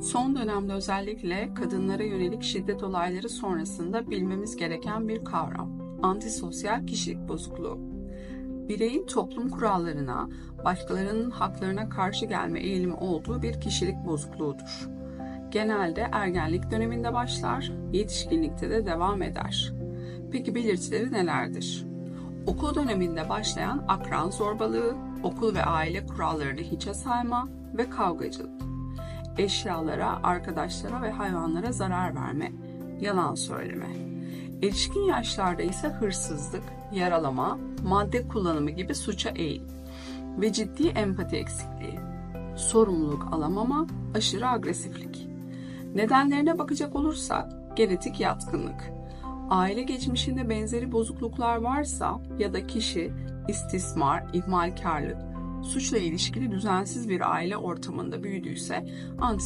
Son dönemde özellikle kadınlara yönelik şiddet olayları sonrasında bilmemiz gereken bir kavram. Antisosyal kişilik bozukluğu. Bireyin toplum kurallarına, başkalarının haklarına karşı gelme eğilimi olduğu bir kişilik bozukluğudur. Genelde ergenlik döneminde başlar, yetişkinlikte de devam eder. Peki belirtileri nelerdir? Okul döneminde başlayan akran zorbalığı, okul ve aile kurallarını hiçe sayma ve kavgacılık eşyalara, arkadaşlara ve hayvanlara zarar verme, yalan söyleme. Erişkin yaşlarda ise hırsızlık, yaralama, madde kullanımı gibi suça eğilim ve ciddi empati eksikliği, sorumluluk alamama, aşırı agresiflik. Nedenlerine bakacak olursak genetik yatkınlık, aile geçmişinde benzeri bozukluklar varsa ya da kişi istismar, ihmalkarlık, suçla ilişkili düzensiz bir aile ortamında büyüdüyse antisosyal